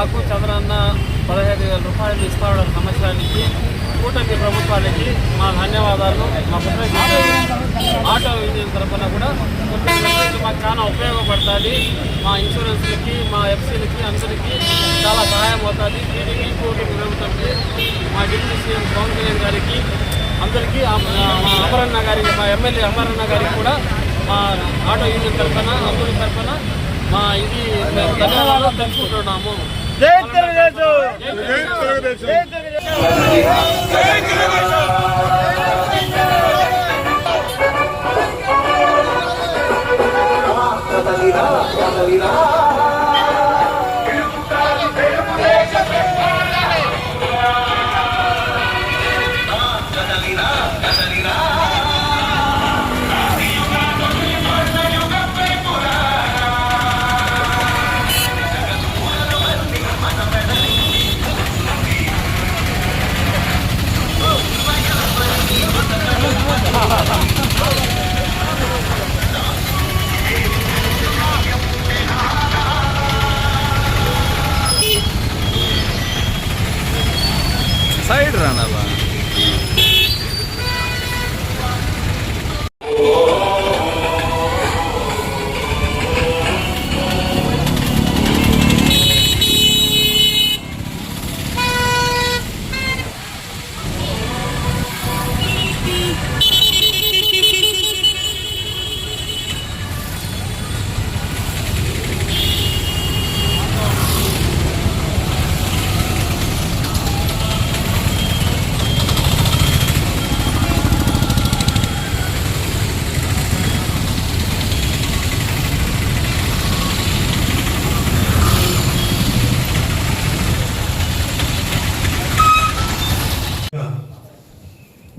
మాకు చంద్రన్న పదహైదు వేల రూపాయలు ఇస్తాడు సంవత్సరానికి కూటమి ప్రభుత్వానికి మా ధన్యవాదాలు. మా పుట్టిన ఆటో యూనియన్ తరఫున కూడా మాకు చాలా ఉపయోగపడుతుంది. మా ఇన్సూరెన్స్లకి మా ఎఫ్సీలకి అందరికీ చాలా సహాయం అవుతుంది. టీడీపీ కూటమి ప్రభుత్వంకి మా డిప్యూటీ సీఎం పవన్ కళ్యాణ్ గారికి అందరికీ మా అమరన్న గారికి మా ఎమ్మెల్యే అమరన్న గారికి కూడా మా ఆటో యూనియన్ తరఫున అందరి తరఫున మా ఇది ధన్యవాదాలు తెలుసుకుంటున్నాము జై తెలుగుదేశం జై తెలుగుదేశం. జై తెలుగుదేశం సైడ్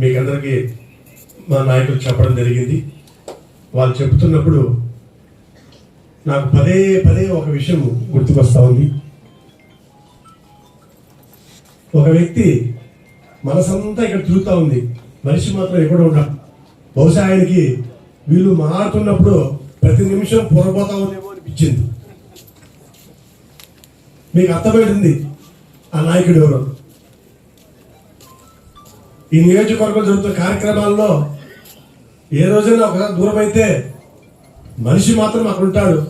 మీకందరికీ మా నాయకులు చెప్పడం జరిగింది. వాళ్ళు చెప్తున్నప్పుడు నాకు పదే పదే ఒక విషయం గుర్తుకొస్తా ఉంది. ఒక వ్యక్తి మనసంతా ఇక్కడ తిరుగుతూ ఉంది. మనిషి మాత్రం ఎక్కడ ఉండ బహుశా ఆయనకి వీళ్ళు మారుతున్నప్పుడు ప్రతి నిమిషం పొరపోతా ఉందేమో అనిపించింది. మీకు అర్థమైంది? ఆ నాయకుడు ఎవరు? ఈ నియోజకవర్గం జరుగుతున్న కార్యక్రమాల్లో ఏ రోజైనా ఒక దూరం అయితే మనిషి మాత్రం అక్కడ ఉంటాడు.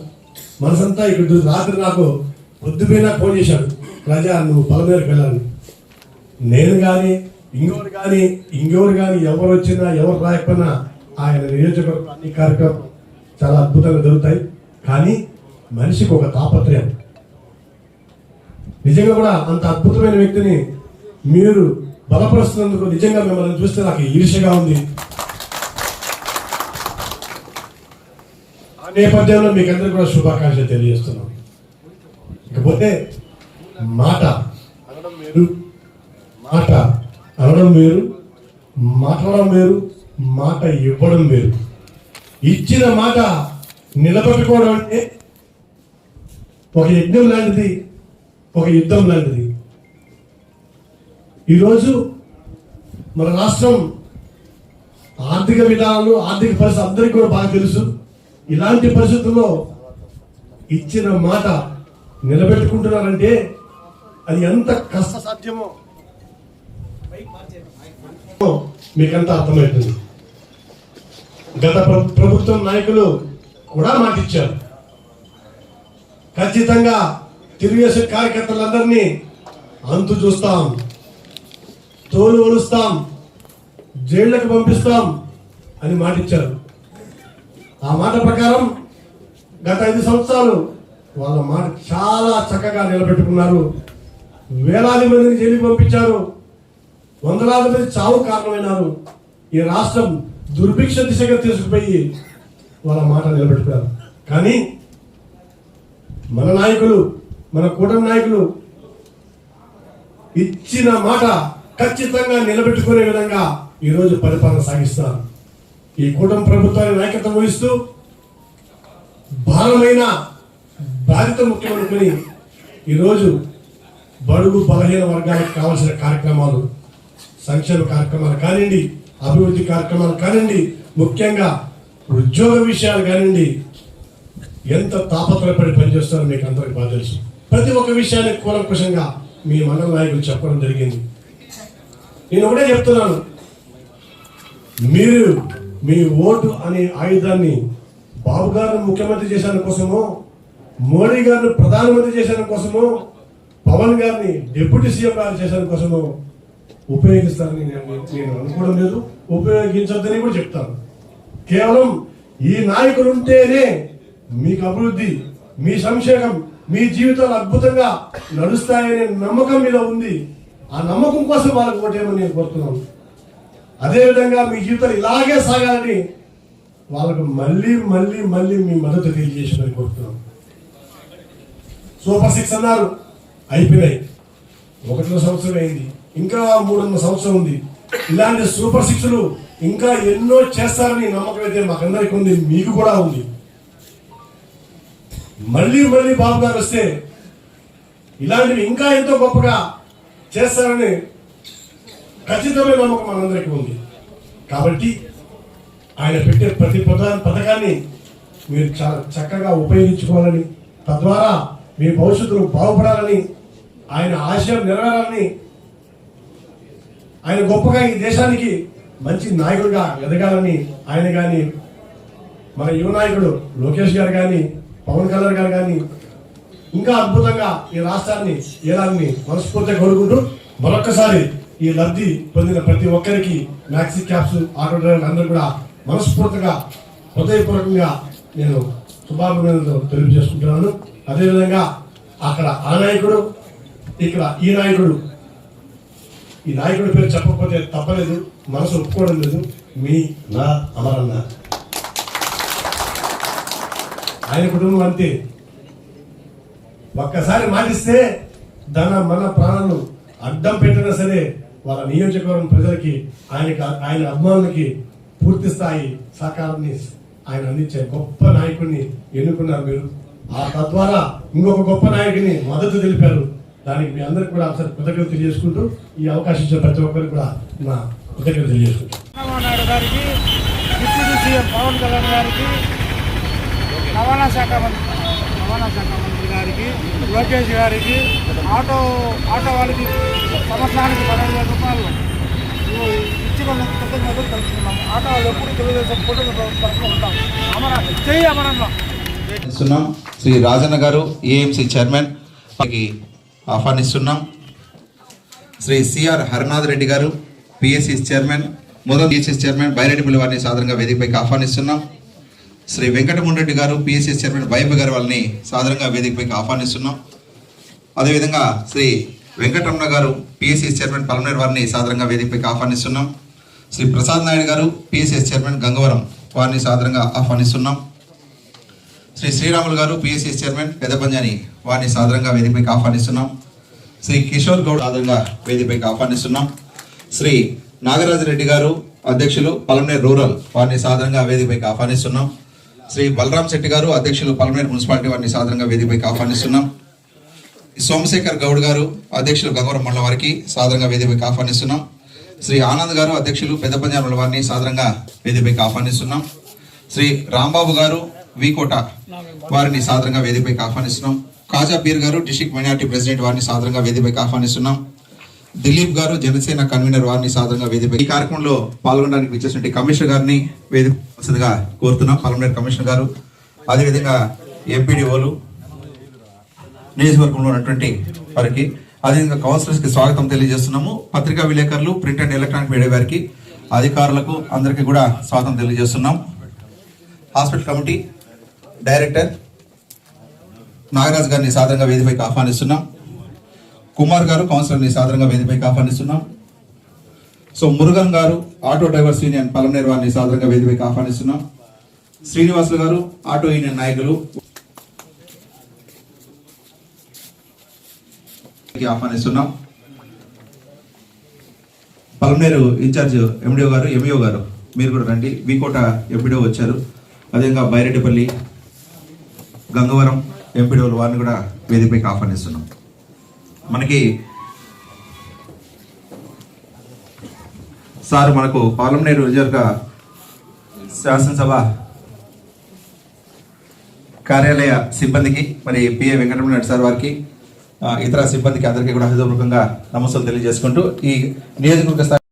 మనసంతా ఇక్కడ రాత్రి నాకు పొద్దుపోయినా ఫోన్ చేశాడు. రాజా నువ్వు పొలమేరకు వెళ్ళాలి. నేను కానీ ఇంకోరు కానీ ఇంకోరు కానీ ఎవరు వచ్చినా ఎవరు రాయకపోయినా ఆయన నియోజకవర్గం అన్ని కార్యక్రమం చాలా అద్భుతంగా జరుగుతాయి. కానీ మనిషికి ఒక తాపత్రయం. నిజంగా కూడా అంత అద్భుతమైన వ్యక్తిని మీరు బలపరుస్తున్నందుకు నిజంగా మిమ్మల్ని చూస్తే నాకు ఈర్షగా ఉంది. ఆ నేపథ్యంలో మీకు అందరికీ కూడా శుభాకాంక్షలు తెలియజేస్తున్నాం. ఇకపోతే మాట అనడం వేరు మాట అనడం వేరు మాట్లాడడం వేరు మాట ఇవ్వడం వేరు. ఇచ్చిన మాట నిలబెట్టుకోవడం అంటే ఒక యజ్ఞం లాంటిది ఒక యుద్ధం లాంటిది. ఈరోజు మన రాష్ట్రం ఆర్థిక విధానాలు ఆర్థిక పరిస్థితి అందరికీ కూడా బాగా తెలుసు. ఇలాంటి పరిస్థితుల్లో ఇచ్చిన మాట నిలబెట్టుకుంటున్నారంటే అది ఎంత కష్ట సాధ్యమో మీకంత అర్థమవుతుంది. గత ప్రభుత్వం నాయకులు కూడా మాట ఇచ్చారు ఖచ్చితంగా తెలుగుదేశం కార్యకర్తలందరినీ అంతు చూస్తాం. తోలు ఒలుస్తాం జైళ్ళకి పంపిస్తాం అని మాట ఇచ్చారు ఆ మాట ప్రకారం గత ఐదు సంవత్సరాలు వాళ్ళ మాట చాలా చక్కగా నిలబెట్టుకున్నారు. వేలాది మందిని జైలుకి పంపించారు. వందలాది మంది చావు కారణమైనారు. ఈ రాష్ట్రం దుర్భిక్ష దిశగా తీసుకుపోయి వాళ్ళ మాట నిలబెట్టుకున్నారు. కానీ మన నాయకులు మన కూటమి నాయకులు ఇచ్చిన మాట ఖచ్చితంగా నిలబెట్టుకునే విధంగా ఈరోజు పరిపాలన సాగిస్తున్నారు ఈ కూటమి ప్రభుత్వాన్ని నాయకత్వం వహిస్తూ భారమైన బాధిత ముఖ్యమంత్రి ఈరోజు బడుగు బలహీన వర్గాలకు కావాల్సిన కార్యక్రమాలు సంక్షేమ కార్యక్రమాలు కానివ్వండి అభివృద్ధి కార్యక్రమాలు కానివ్వండి ముఖ్యంగా ఉద్యోగ విషయాలు కానివ్వండి ఎంత తాపత్రయపడి పనిచేస్తారో మీకు అందరికి బాగా తెలుసు. ప్రతి ఒక్క విషయాన్ని కూలంకుషంగా మీ మండల నాయకులు చెప్పడం జరిగింది. నేను ఒకటే చెప్తున్నాను. మీరు మీ ఓటు అనే ఆయుధాన్ని బాబు గారిని ముఖ్యమంత్రి చేసిన కోసమో మోడీ గారిని ప్రధానమంత్రి చేసిన కోసమో పవన్ గారిని డిప్యూటీ సీఎం గారు చేసిన కోసమో ఉపయోగిస్తారని నేను అనుకోవడం లేదు. ఉపయోగించొద్దని కూడా చెప్తాను. కేవలం ఈ నాయకులు ఉంటేనే మీకు అభివృద్ధి మీ సంక్షేమం మీ జీవితాలు అద్భుతంగా నడుస్తాయనే నమ్మకం మీద ఉంది ఆ నమ్మకం కోసం వాళ్ళకు ఓటేమని నేను కోరుతున్నాను. అదేవిధంగా మీ జీవితాలు ఇలాగే సాగాలని వాళ్ళకు మళ్ళీ మళ్ళీ మళ్ళీ మీ మద్దతు తెలియజేసిందని కోరుతున్నాం సూపర్ సిక్స్ అన్నారు. అయిపోయినాయి. ఒకటిలో సంవత్సరం అయింది. ఇంకా మూడున్నర సంవత్సరం ఉంది. ఇలాంటి సూపర్ సిక్స్లు ఇంకా ఎన్నో చేస్తారని నమ్మకం అయితే మాకందరికి ఉంది. మీకు కూడా ఉంది. మళ్ళీ మళ్ళీ బాబు గారు వస్తే ఇలాంటివి ఇంకా ఎంతో గొప్పగా చేస్తారని ఖచ్చితమైన నమ్మకం మనందరికీ ఉంది. కాబట్టి ఆయన పెట్టే ప్రతి పథకా పథకాన్ని మీరు చాలా చక్కగా ఉపయోగించుకోవాలని తద్వారా మీ భవిష్యత్తులో బాగుపడాలని ఆయన ఆశయం నెరవేరాలని ఆయన గొప్పగా ఈ దేశానికి మంచి నాయకుడిగా ఎదగాలని ఆయన కానీ మన యువ నాయకుడు లోకేష్ గారు కానీ పవన్ కళ్యాణ్ గారు కానీ ఇంకా అద్భుతంగా ఈ రాష్ట్రాన్ని ఏలాన్ని మనస్ఫూర్తిగా కోరుకుంటూ మరొక్కసారి ఈ లబ్ధి పొందిన ప్రతి ఒక్కరికి మ్యాక్సీ క్యాప్స్ ఆటో డ్రైవర్లు అందరూ కూడా మనస్ఫూర్తిగా హృదయపూర్వకంగా నేను శుభాభినందనలు తెలియజేసుకుంటున్నాను. అదేవిధంగా అక్కడ ఆ నాయకుడు ఇక్కడ ఈ నాయకుడు ఈ నాయకుడి పేరు చెప్పకపోతే తప్పలేదు మనసు ఒప్పుకోవడం లేదు. మీ నా అమరన్న. ఆయన కుటుంబం అంతే. ఒక్కసారి మాటిస్తే ధన మన ప్రాణాలు అడ్డం పెట్టినా సరే వాళ్ళ నియోజకవర్గం ప్రజలకి ఆయనకి ఆయన అభిమానులకి పూర్తి స్థాయి సహకారాన్ని ఆయన అందించే గొప్ప నాయకుడిని ఎన్నుకున్నారు మీరు. ఆ తద్వారా ఇంకొక గొప్ప నాయకుని మద్దతు తెలిపారు. దానికి మీ అందరికి కూడా ఒకసారి కృతజ్ఞత తెలియజేసుకుంటూ ఈ అవకాశం ఇచ్చిన ప్రతి ఒక్కరికి కూడా నా కృతజ్ఞత తెలియజేసుకుంటాను గారికి డిప్యూటీ సీఎం పవన్ కళ్యాణ్ గారికి రవాణా శాఖ మంత్రి రవాణా శాఖ మంత్రి. గారికి లోకేష్ గారికి ఆటో ఆటో వాళ్ళకి సంవత్సరానికి పదహైదు వేల రూపాయలు. ఇచ్చిన కృతజ్ఞతలు తెలుసుకున్నాము ఆటో వాళ్ళు ఎప్పుడు తెలుగుదేశం కూటమి తరఫున ఉంటాం. అమర చెయ్యి అమరన్న ఇస్తున్నాం శ్రీ రాజన్న గారు ఏఎంసీ చైర్మన్ ఆహ్వానిస్తున్నాం. శ్రీ సిఆర్ హరినాథ్ రెడ్డి గారు పిఎస్సి చైర్మన్ మొదటి చైర్మన్ బైరెడ్డిపల్లి వారిని సాధారణంగా వేదికపైకి ఆహ్వానిస్తున్నాం. శ్రీ వెంకటముండ్రెడ్డి గారు పిఎస్సి చైర్మన్ బైబు గారు వాళ్ళని సాధారణంగా వేదికపైకి ఆహ్వానిస్తున్నాం. అదేవిధంగా శ్రీ వెంకటరమణ గారు పిఎస్ఎస్ చైర్మన్ పలమనేరు వారిని సాధారణంగా వేదికపైకి ఆహ్వానిస్తున్నాం. శ్రీ ప్రసాద్ నాయుడు గారు పిఎస్ఎస్ చైర్మన్ గంగవరం వారిని సాధారణంగా ఆహ్వానిస్తున్నాం. శ్రీ శ్రీరాములు గారు పిఎస్సి చైర్మన్ పెదపంజాని వారిని సాధారణంగా వేదికపైకి ఆహ్వానిస్తున్నాం. శ్రీ కిషోర్ గౌడ్ సాధారణంగా వేదికపైకి ఆహ్వానిస్తున్నాం. శ్రీ నాగరాజరెడ్డి గారు అధ్యక్షులు పలమనేరు రూరల్ వారిని సాధారణంగా వేదికపైకి ఆహ్వానిస్తున్నాం. శ్రీ బలరాం శెట్టి గారు అధ్యక్షులు పలమనేరు మున్సిపాలిటీ వారిని సాధారణంగా వేదికపైకి ఆహ్వానిస్తున్నాం సోమశేఖర్ గౌడ్ గారు అధ్యక్షులు గంగవరం మండలం వారికి సాధారణంగా వేదికపైకి ఆహ్వానిస్తున్నాం శ్రీ ఆనంద్ గారు అధ్యక్షులు పెద్ద పంజాబ్ వారిని సాధారణంగా వేదికపైకి ఆహ్వానిస్తున్నాం శ్రీ రాంబాబు గారు వికోట వారిని సాధారణంగా వేదికపైకి ఆహ్వానిస్తున్నాం కాజా బీర్ గారు డిస్ట్రిక్ట్ మైనార్టీ ప్రెసిడెంట్ వారిని సాధారణంగా వేదికపైకి ఆహ్వానిస్తున్నాం దిలీప్ గారు జనసేన కన్వీనర్ వారిని సాధారణంగా వేదిక ఈ కార్యక్రమంలో పాల్గొనడానికి విచ్చేసినటువంటి కమిషనర్ గారిని వేదిక కోరుతున్నాం. పాల్గొనే కమిషనర్ గారు అదేవిధంగా ఎంపీడీఓలు నియోజకవర్గంలో ఉన్నటువంటి వారికి అదేవిధంగా కౌన్సిలర్స్కి స్వాగతం తెలియజేస్తున్నాము. పత్రికా విలేకరులు ప్రింట్ అండ్ ఎలక్ట్రానిక్ మీడియా వారికి అధికారులకు అందరికీ కూడా స్వాగతం తెలియజేస్తున్నాం. హాస్పిటల్ కమిటీ డైరెక్టర్ నాగరాజ్ గారిని సాధారణంగా వేదికపైకి ఆహ్వానిస్తున్నాం. కుమార్ గారు కౌన్సిలర్ని సాధారణంగా వేదికపైకి ఆహ్వానిస్తున్నాం. సో మురుగన్ గారు ఆటో డ్రైవర్స్ యూనియన్ పలమనేరు వారిని సాధారణంగా వేదికకి ఆహ్వానిస్తున్నాం. శ్రీనివాసులు గారు ఆటో యూనియన్ నాయకులు ఆహ్వానిస్తున్నాం. పలమనేరు ఇన్ఛార్జ్ ఎండిఓ గారు ఎంఈఓ గారు మీరు కూడా రండి. వికోట ఎంపీడీఓ వచ్చారు. అదేవిధంగా బైరెడ్డిపల్లి గంగవరం ఎంపీడోలు వారిని కూడా వేదికపైకి ఆహ్వానిస్తున్నాం. మనకి సార్ మనకు పాలమనేరు రిజర్వ్ శాసనసభ కార్యాలయ సిబ్బందికి మరి పిఏ వెంకటరమణ సార్ వారికి ఇతర సిబ్బందికి అందరికీ కూడా హృదయపూర్వకంగా నమస్కారం తెలియజేసుకుంటూ ఈ నియోజకవర్గ